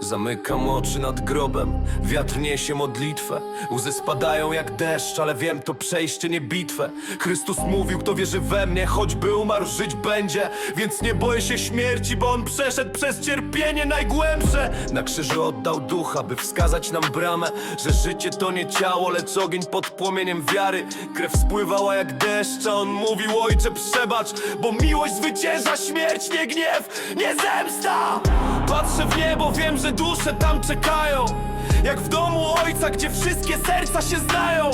Zamykam oczy nad grobem, wiatr niesie modlitwę. Łzy spadają jak deszcz, ale wiem to przejście nie bitwę. Chrystus mówił, kto wierzy we mnie, choćby umarł, żyć będzie. Więc nie boję się śmierci, bo On przeszedł przez cierpienie najgłębsze. Na krzyżu oddał ducha, by wskazać nam bramę Że życie to nie ciało, lecz ogień pod płomieniem wiary. Krew spływała jak deszcz, a On mówił, ojcze przebacz Bo miłość zwycięża śmierć, nie gniew, nie zemsta. Patrzę w niebo, wiem, że dusze tam czekają. Jak w domu ojca, gdzie wszystkie serca się znają.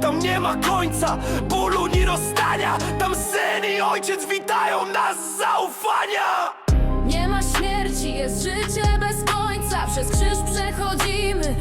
Tam nie ma końca, bólu ni rozstania. Tam syn i ojciec witają nas z zaufania. Nie ma śmierci, jest życie bez końca. Przez krzyż przechodzimy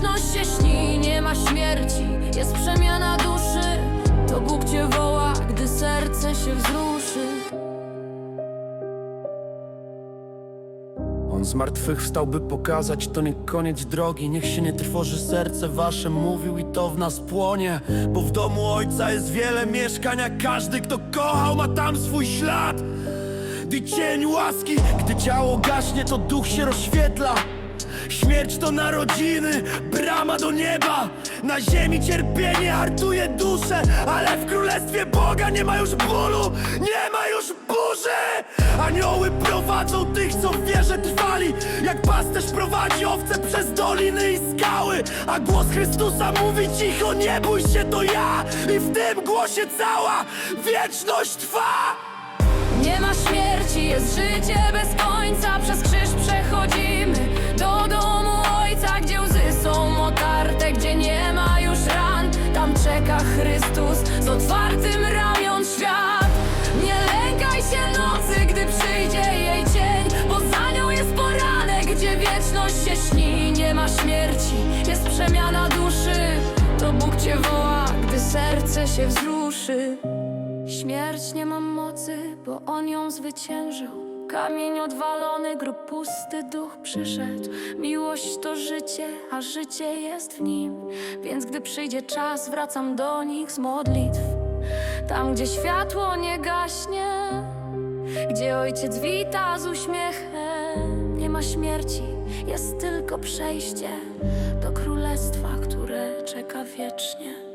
wieczność się śni Nie ma śmierci, jest przemiana duszy. To Bóg cię woła, gdy serce się wzruszy. On z martwych wstał, by pokazać, to nie koniec drogi. Niech się nie trwoży serce wasze, mówił i to w nas płonie. Bo w domu ojca jest wiele mieszkań, a każdy, kto kochał, ma tam swój ślad. Gdy cień łaski, gdy ciało gaśnie, to duch się rozświetla Śmierć to narodziny, brama do nieba. Na ziemi cierpienie hartuje duszę Ale w królestwie Boga nie ma już bólu Nie ma już burzy. Anioły prowadzą tych, co w wierze trwali. Jak pasterz prowadzi owce przez doliny i skały A głos Chrystusa mówi cicho, nie bój się, to ja I w tym głosie cała wieczność trwa. Nie ma śmierci, jest życie bez końca. Przez krzyż przemiana duszy To Bóg cię woła, gdy serce się wzruszy Śmierć nie ma mocy, bo on ją zwyciężył. Kamień odwalony, grób pusty, duch przyszedł. Miłość to życie, a życie jest w nim. Więc gdy przyjdzie czas, wracam do nich z modlitw. Tam, gdzie światło nie gaśnie, gdzie ojciec wita z uśmiechem. Ma śmierci, jest tylko przejście do królestwa, które czeka wiecznie.